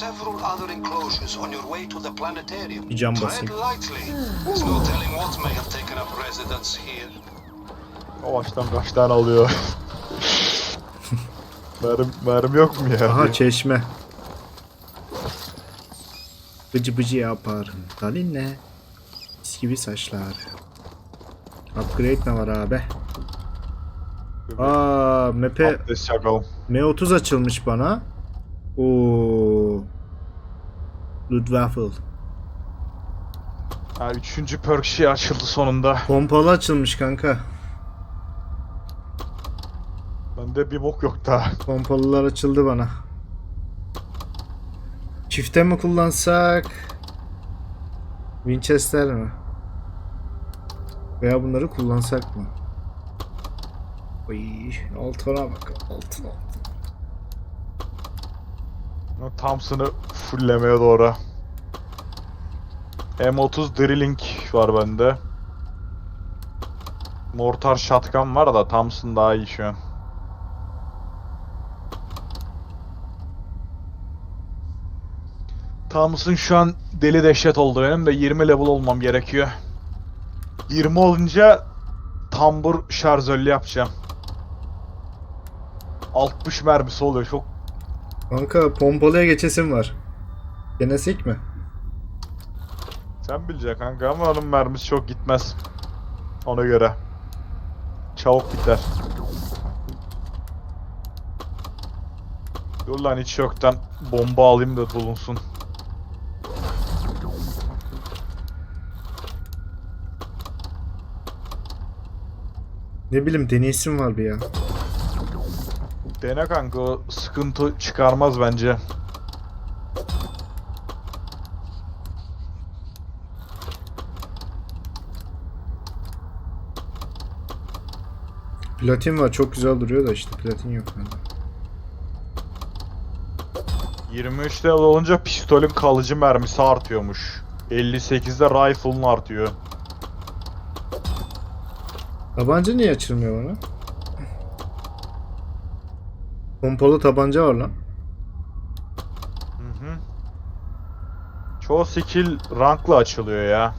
several other enclosures on your way to the planetarium. Bir cam Tread basayım. lightly. There's no telling what may have taken up residence here. Yavaştan kaç tane alıyor? mermi, mermi yok mu ya? Aha çeşme. Bıcı bıcı yapar. Dalin ne? Mis gibi saçlar. Upgrade ne var abi? Aa, map'e Abdest çakalım. M30 açılmış bana. Oo. Ludwaffel. Ha, üçüncü perk şey açıldı sonunda. Pompalı açılmış kanka. Bende bir bok yok daha. Pompalılar açıldı bana. Çifte mi kullansak? Winchester mi? Veya bunları kullansak mı? Oy, altına bak. Altın altın. Thompson'ı fulllemeye doğru. M30 Drilling var bende. Mortar Shotgun var da Thompson daha iyi şu an. Thompson şu an deli dehşet oldu benim de 20 level olmam gerekiyor. 20 olunca tambur şarjörlü yapacağım. 60 mermisi oluyor çok Kanka pompalıya geçesim var. Denesek mi? Sen bileceksin kanka ama onun mermisi çok gitmez. Ona göre. Çabuk biter. Dur lan hiç yoktan bomba alayım da bulunsun. Ne bileyim deneyesim var bir ya. Dene kanka o sıkıntı çıkarmaz bence. Platin var çok güzel duruyor da işte platin yok bende. 23 level olunca pistolün kalıcı mermisi artıyormuş. 58'de rifle'ın artıyor. Tabanca niye açılmıyor bana? Pompalı tabanca var lan. Hı hı. Çoğu skill rankla açılıyor ya.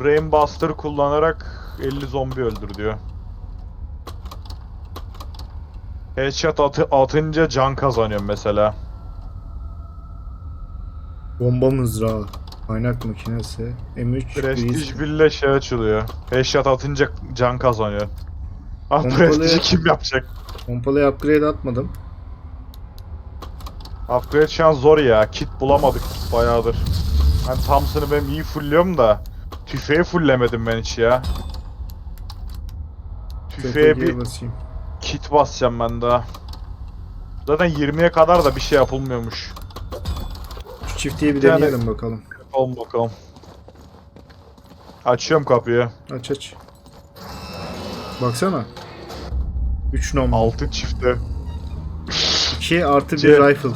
Brainbuster kullanarak 50 zombi öldür diyor. Headshot atı, atınca can kazanıyor mesela. Bomba mızrağı. Kaynak makinesi. M3 Prestige şey açılıyor. Headshot atınca can kazanıyor. Prestige'i kim yapacak? Pompalıya upgrade atmadım. Upgrade şu an zor ya. Kit bulamadık bayağıdır. Ben Thompson'ı benim iyi fullliyorum da tüfeği fulllemedim ben hiç ya. Tüfeğe bir basayım. kit basacağım ben daha. Zaten 20'ye kadar da bir şey yapılmıyormuş. Şu çiftliği bir deneyelim bakalım. Bakalım bakalım. Açıyorum kapıyı. Aç aç. Baksana. 3 nom. Altı çifte. 2 artı 1 Şey- rifle.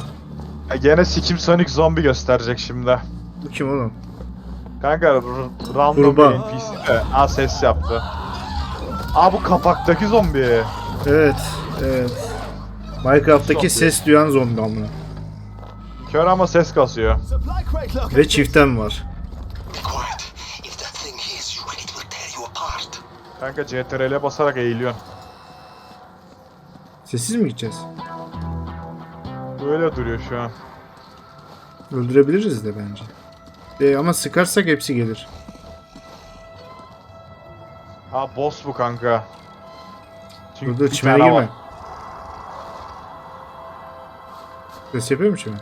Ha, gene Sikim Sonic zombi gösterecek şimdi. Bu kim oğlum? Kanka r- random Kurban. bir NPC de ha ses yaptı. Aa bu kapaktaki zombi. Evet. Evet. Minecraft'taki Zombi. ses duyan zombi amına. Kör ama ses kasıyor. Ve çiften var. Kanka CTRL'e basarak eğiliyor. Sessiz mi gideceğiz? Böyle duruyor şu an. Öldürebiliriz de bence. E, ama sıkarsak hepsi gelir. Ha boss bu kanka. Çünkü dur bir çimene tane girme. var. Ses yapıyor mu çimen?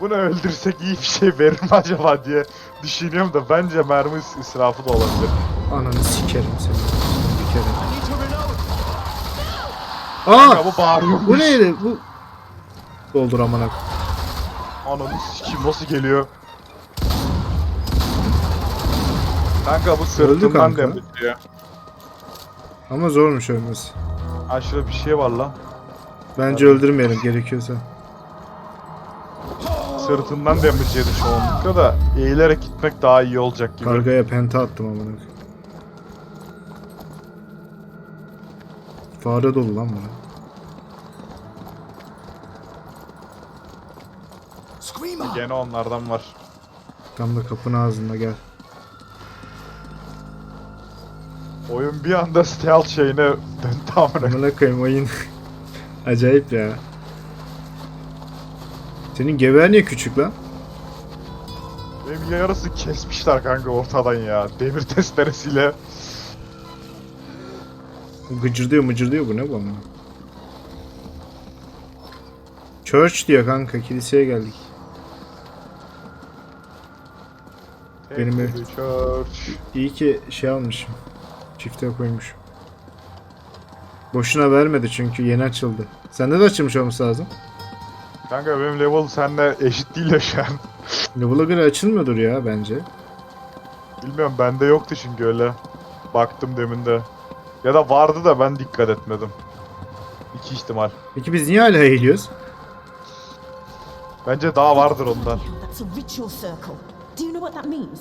Bunu öldürsek iyi bir şey verir mi acaba diye düşünüyorum da bence mermi is- israfı da olabilir. Ananı sikerim seni. Bir kere. Kanka Aa! bu bağırıyor. Bu neydi? Bu... Doldur amına. Ananı sikim nasıl geliyor? Kanka bu sırtından kanka. Ama zormuş ölmesi. Şurada bir şey var lan. Bence öldürmeyelim gerekiyorsa sırtından damage yedi çoğunlukla da eğilerek gitmek daha iyi olacak gibi. Kargaya penta attım amına. Fare dolu lan bana. Gene onlardan var. Tam da kapının ağzında gel. Oyun bir anda stealth şeyine döndü amına. Amına koyayım oyun. Acayip ya. Senin gever niye küçük lan? Benim yarısı kesmişler kanka ortadan ya. Demir testeresiyle. Gıcırdıyor mıcırdıyor bu ne bu ama? Church diyor kanka kiliseye geldik. Benim Take ev- to the Church. İyi ki şey almışım. Çifte koymuşum. Boşuna vermedi çünkü yeni açıldı. Sende de açılmış olması lazım. Kanka benim level seninle eşit değil ya şu an. Level'a göre açılmıyordur ya bence. Bilmiyorum bende yoktu çünkü öyle. Baktım demin de. Ya da vardı da ben dikkat etmedim. İki ihtimal. Peki biz niye hala eğiliyoruz? Bence daha vardır ondan. That's a ritual circle. Do you know what that means?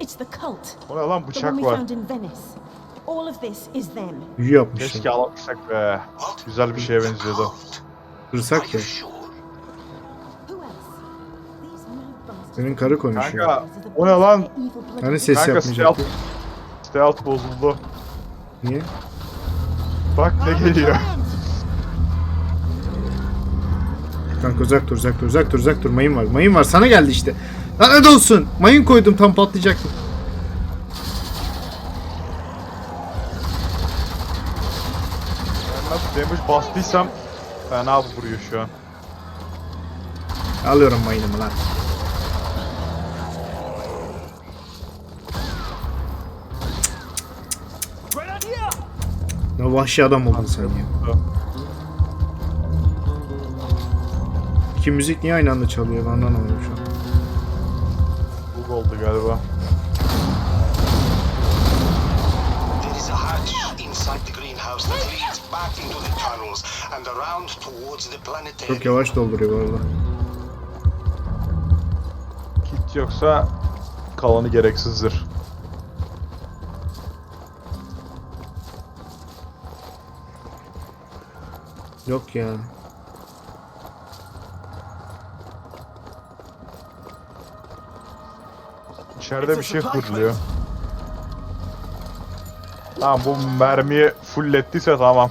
It's the cult. O ne lan The one bıçak we var. found in Venice. All of this is them. Büyü yapmışlar. Keşke alabilsek be. Güzel bir şeye benziyordu. Kırsak ya. sure? Senin karı konuşuyor. Kanka o ne lan? Hani ses Kanka yapmayacaktı? stealth, stealth bozuldu. Niye? Bak ne geliyor. Kanka uzak dur uzak dur uzak dur uzak dur mayın var mayın var sana geldi işte. Lan ne olsun mayın koydum tam patlayacaktı. Ben nasıl damage bastıysam fena vuruyor şu an. Alıyorum mayınımı lan. Ne vahşi adam oldun sen ya. İki müzik niye aynı anda çalıyor ben anlamadım şu an. Bug oldu galiba. There is a hatch inside the greenhouse that leads back into the tunnels and around towards the planetarium. Çok yavaş dolduruyor bu arada. Kit yoksa kalanı gereksizdir. Yok ya. İçeride bir şey hırlıyor. Tamam bu mermiyi fulllettiyse tamam.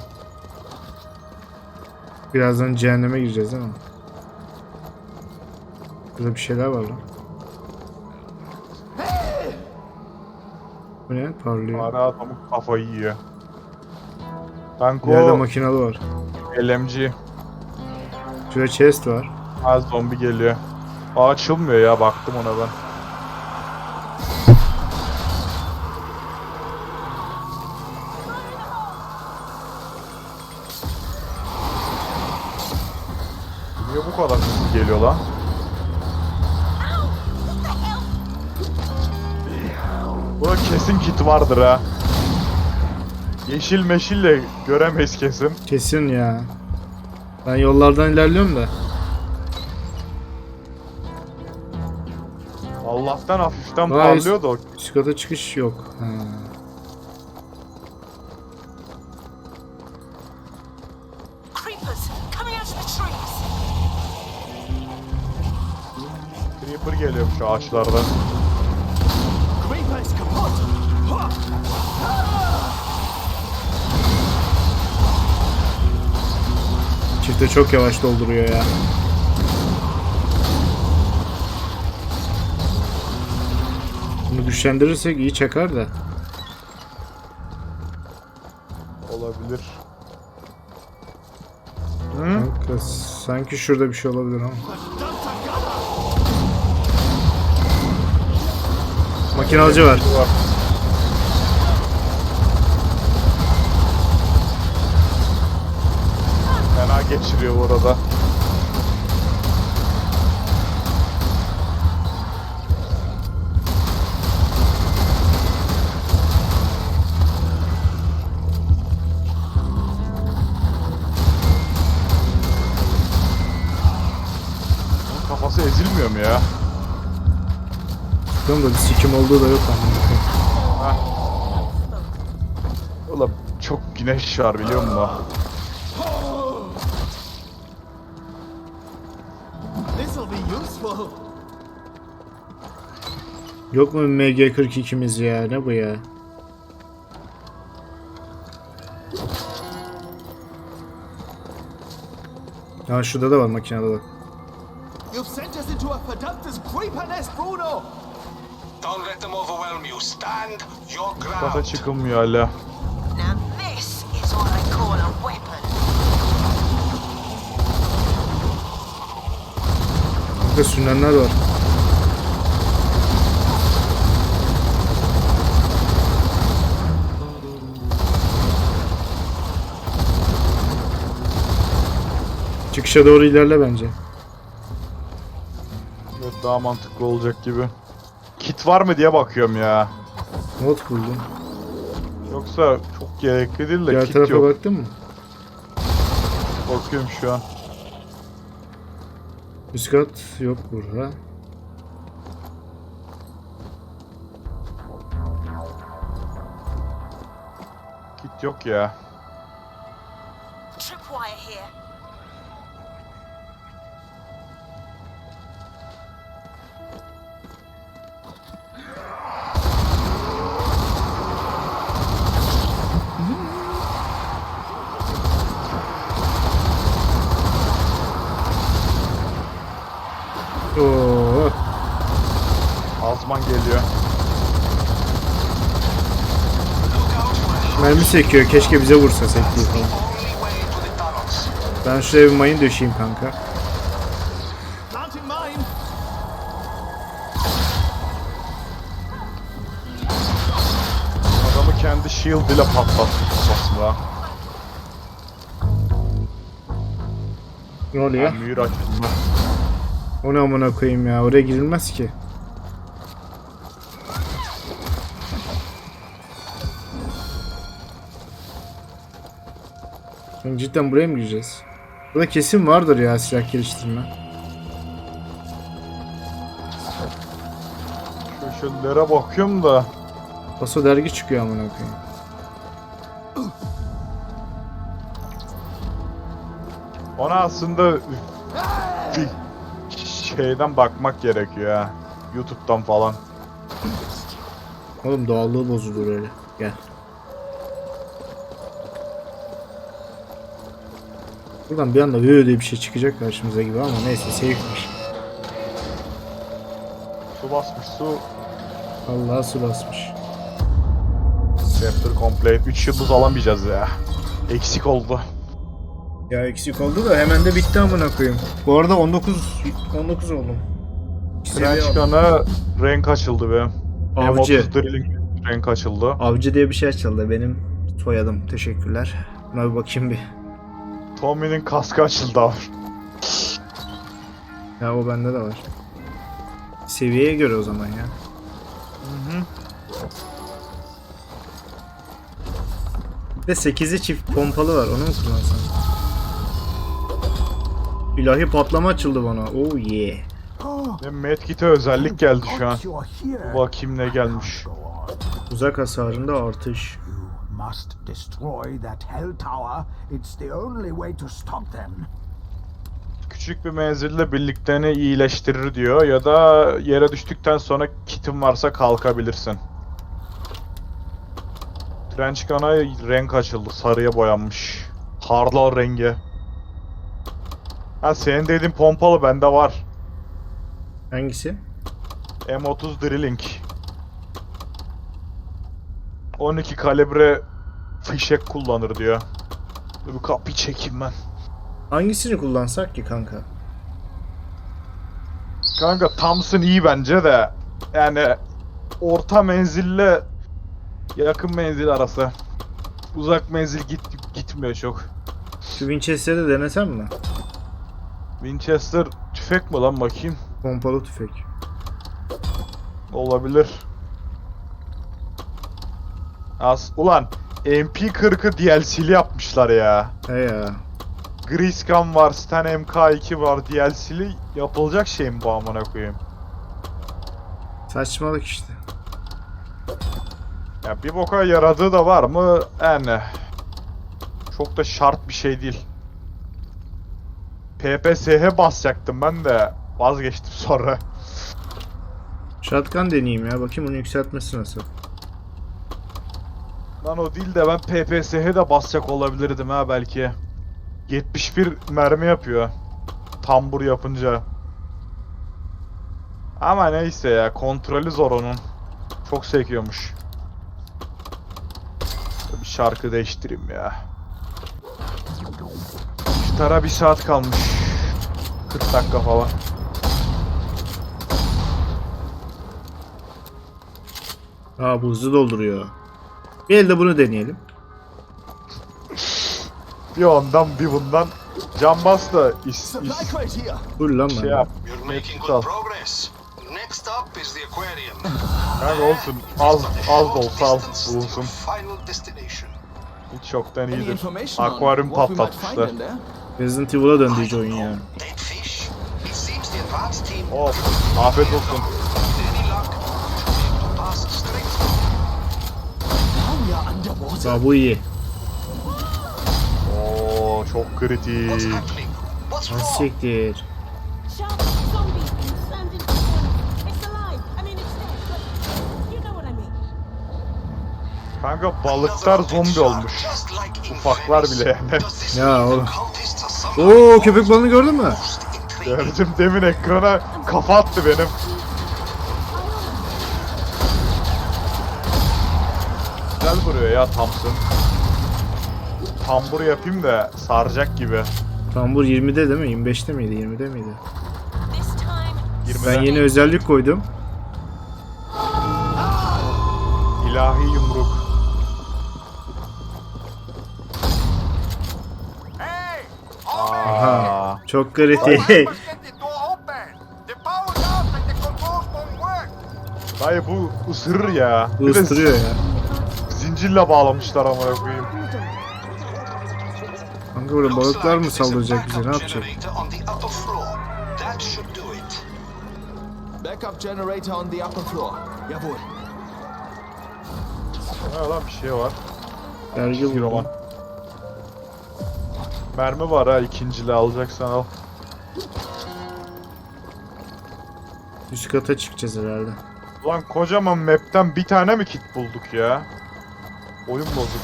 Birazdan cehenneme gireceğiz değil mi? Burada bir şeyler var lan. Bu ne? Parlıyor. Ara adamın kafayı yiyor. Kanka İleride o makinalı var. LMG. Şurada chest var. Az zombi geliyor. Aa, açılmıyor ya baktım ona ben. Niye bu kadar hızlı geliyor lan? Burada kesin kit vardır ha. Yeşil meşille göremeyiz kesin. Kesin ya. Ben yollardan ilerliyorum da. Allah'tan hafiften Vay. parlıyor da o Üst kata çıkış yok. Ha. Creepers coming out of the trees. Creeper geliyormuş ağaçlardan. Çifte çok yavaş dolduruyor ya. Bunu güçlendirirsek iyi çakar da. Olabilir. Kanka, sanki şurada bir şey olabilir ama. Makinalcı var. Var. Fena geçiriyor bu arada. Kafası ezilmiyor mu ya? Bakalım da bir sikim olduğu da yok ama. Ulan çok güneş var biliyor musun? Yok mu MG42'miz ya? Ne bu ya? Ha şurada da var makinede bak. You've sent us into a productive creeper nest, Bruno. Don't let them overwhelm you. Stand your ground. çıkılmıyor hala. Now this is what I call a weapon. Burada sürünenler var. Çıkışa doğru ilerle bence. Evet, daha mantıklı olacak gibi. Kit var mı diye bakıyorum ya. Not buldum. Yoksa çok gerekli değil de Diğer kit tarafa yok. baktın mı? Bakıyorum şu an. Üst kat yok burada. Kit yok ya. Tripwire here. Azman geliyor. Mermi sekiyor. Keşke bize vursa sektiği falan. Ben şuraya bir mayın döşeyim kanka. Adamı kendi shield ile patlattı kafasına. Ne oluyor? Yani mühür açıldı. O ne amına koyayım ya. Oraya girilmez ki. Cidden buraya mı gireceğiz? Burada kesin vardır ya silah geliştirme. Köşelere bakıyorum da. Paso dergi çıkıyor amına koyayım. Ona aslında bir şeyden bakmak gerekiyor ya. YouTube'dan falan. Oğlum doğallığı bozulur öyle. Gel. Buradan bir anda böyle bir şey çıkacak karşımıza gibi ama neyse safe'miş. Su basmış su. Allah'a su basmış. Chapter complete. 3 yıldız alamayacağız ya. Eksik oldu. Ya eksik oldu da hemen de bitti amına koyayım. Bu arada 19 19 oldum. Gun'a renk açıldı be. Avcı. M30 Drilling renk açıldı. Avcı diye bir şey açıldı benim soyadım. Teşekkürler. Buna bir bakayım bir. Tommy'nin kaskı açıldı abi. Ya o bende de var. Seviyeye göre o zaman ya. Bir de 8'i çift pompalı var. Onu mu kullansam? İlahi patlama açıldı bana. Oh yeah. Ve Medkit'e özellik geldi şu an. Bakayım ne gelmiş. Uzak hasarında artış. Must destroy that hell tower. It's the only way to stop them. Küçük bir menzille birliklerini iyileştirir diyor ya da yere düştükten sonra kitin varsa kalkabilirsin. Trench Gun'a renk açıldı. Sarıya boyanmış. Hardal rengi. Ha senin dediğin pompalı bende var. Hangisi? M30 Drilling. 12 kalibre fişek kullanır diyor. Bir kapıyı çekeyim ben. Hangisini kullansak ki kanka? Kanka Thompson iyi bence de. Yani orta menzille yakın menzil arası. Uzak menzil git gitmiyor çok. Şu Winchester'ı denesem mi? Winchester tüfek mi lan bakayım? Pompalı tüfek. Olabilir. As ulan MP40'ı DLC'li yapmışlar ya. He ya. Griscam var, Stan MK2 var, DLC'li yapılacak şey mi bu amına koyayım? Saçmalık işte. Ya bir boka yaradığı da var mı? Yani çok da şart bir şey değil. PPSH basacaktım ben de Vazgeçtim sonra. Shotgun deneyeyim ya. Bakayım onun yükseltmesi nasıl. Lan o değil de ben PPS'ye de basacak olabilirdim ha belki. 71 mermi yapıyor. Tambur yapınca. Ama neyse ya kontrolü zor onun. Çok sekiyormuş. Bir şarkı değiştireyim ya. Gitara bir saat kalmış. 40 dakika falan. Aa bu hızlı dolduruyor. Bir elde bunu deneyelim. Bir ondan bir bundan. Can bas da is, is. Dur lan şey ben. yap. You're making Sağ ol. good progress. Next up is the aquarium. Kanka olsun. Az, az da olsa az bulunsun. Final destination. Hiç çoktan Any iyidir. Akvaryum patlatmışlar. Resident Evil'a döndü oyun ya. Dead fish. It seems the advanced team. Hop. Afiyet olsun. With any luck, should be able to pass straight through. Now we are underwater. Aa bu iyi. Oo çok kritik. What's happening? What's Ha wrong? siktir. Shark, zombie, standing still. It's alive. I mean, it's dead, but you know what I mean. Kanka balıklar zombi olmuş. Ufaklar bile yani. Ya oğlum. Oo köpek balığını gördün mü? Gördüm demin ekrana kafa attı benim. Güzel vuruyor ya Thompson. Tambur yapayım da saracak gibi. Tambur 20'de değil mi? 25'te miydi? 20'de miydi? This time, 20'den Ben yeni özellik koydum. ilahi yumruk. Aha. Çok kritik. Work! dayı bu ısırır ya. Istırıyor ya. Zincirle bağlamışlar amına koyayım. Kanka burada balıklar mı saldıracak bize? Ne yapacak? Backup generator on the upper floor. Jawohl. Ne lan bir şey var. Dergi Çizgi roman. buldum. Mermi var ha ikincili alacaksan al. Üst kata çıkacağız herhalde. Ulan kocaman map'ten bir tane mi kit bulduk ya? Oyun bozuk.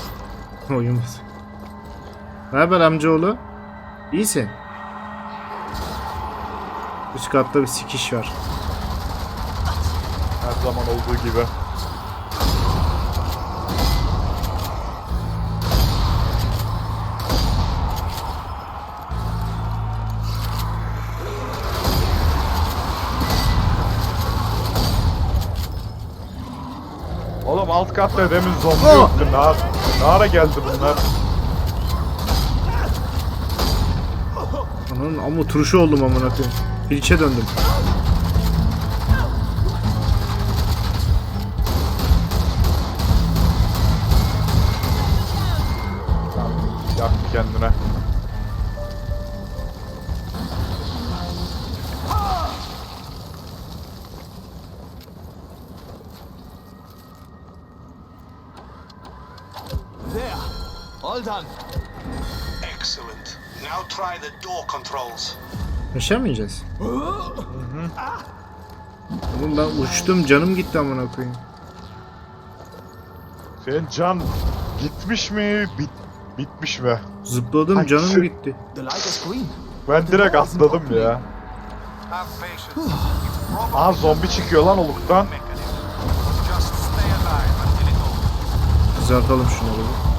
Oyumuz. Ne haber amcaoğlu? İyisin. Üst katta bir sikiş var. Her zaman olduğu gibi. Alt katta demin zombi Oh! yoktu. Ne, ara- ne ara geldi bunlar? Ananın ama turşu oldum amına koyayım. Pilçe döndüm. Yaktı kendine. All done. Excellent. Now try the door controls. Mı ineceğiz? Oğlum ben uçtum canım gitti amına koyayım. Senin can gitmiş mi? Bit bitmiş mi? Zıpladım Hangisi? canım gitti. The light is green. Ben direkt atladım ya. Have patience. It's probably Aha zombi çıkıyor lan oluktan. mechanism. Just stay alive until it opens. Kızartalım şunları bir.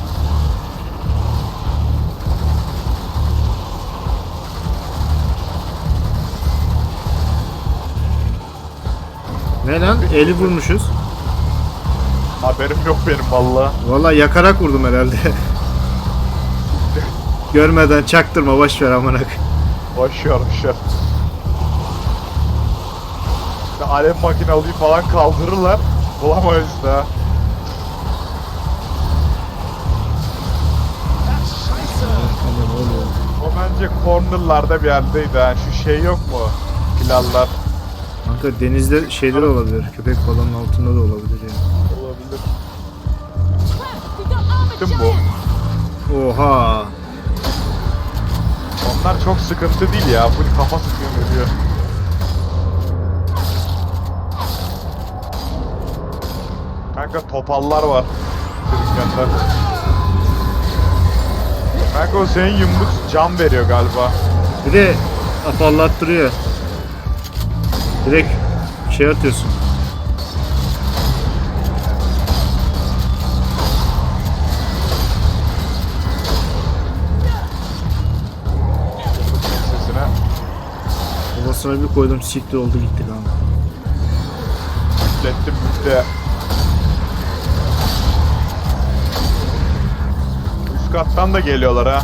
Ne lan? Eli vurmuşuz. Haberim yok benim valla. Vallahi yakarak vurdum herhalde. Görmeden çaktırma boş ver koyayım. Boş ver boş ver. İşte alev makinalıyı falan kaldırırlar. Bulamayız da. O bence cornerlarda bir yerdeydi ha. Şu şey yok mu? Pilallar. Dur denizde şeyler olabilir. Köpek balonun altında da olabilir yani. Olabilir. Kim bu? Oha. Onlar çok sıkıntı değil ya. Bu kafa sıkıyor diyor. Kanka topallar var. Sürükkanlar. Kanka o senin yumruk can veriyor galiba. Bir de afallattırıyor. Direkt şey atıyorsun. Babasına bir koydum siktir oldu gitti kanka. Lettim bitti. Üst kattan da geliyorlar ha.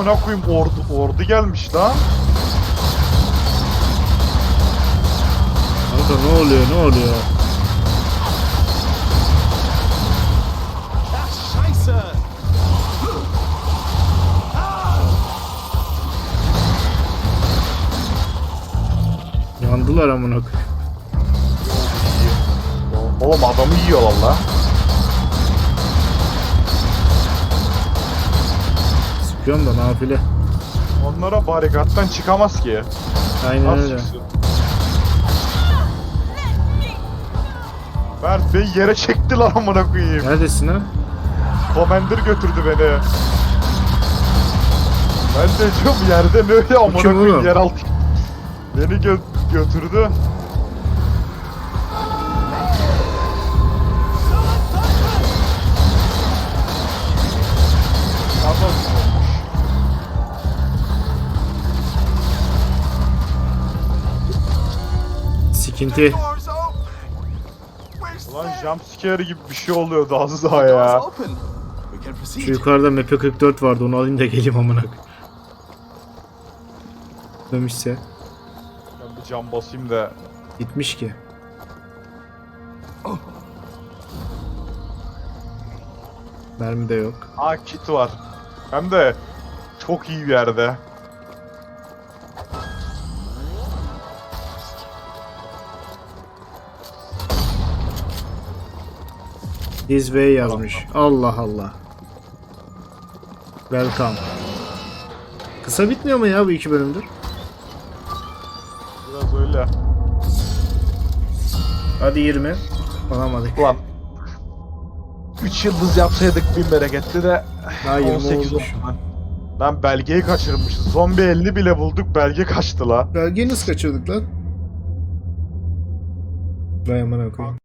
Amına koyayım ordu ordu gelmiş lan. Kanka ne oluyor ne oluyor? Scheiße! Yandılar amına koyayım. Oğlum adamı yiyor valla. Sıkıyorum da nafile. Onlara barikattan çıkamaz ki. Aynen Nasıl öyle. çıksın? Mert beni yere çektiler amına koyayım. Neredesin ha? Commander götürdü beni. Ben de diyorum yerden öyle amına kim koyayım oğlum? yeraltı. Beni gö götürdü. Where's Ulan Sam? jumpscare gibi bir şey oluyordu az daha ya. Şu yukarıda MP44 vardı onu alayım da geleyim amına koyayım. Dönmüşse. Ben bir cam basayım da. Gitmiş ki. Mermi de yok. Aa kit var. Hem de çok iyi bir yerde. This way yazmış. Allah Allah. Welcome. Kısa bitmiyor mu ya bu iki bölümdür? Biraz öyle. Hadi 20. Alamadık. Ulan 3 yıldız yapsaydık bin bereketli de Daha 20 18 olmuş. Lan belgeyi kaçırmışız. Zombi 50 bile bulduk belge kaçtı la. Belgeyi nasıl kaçırdık lan? Vay amına koyayım.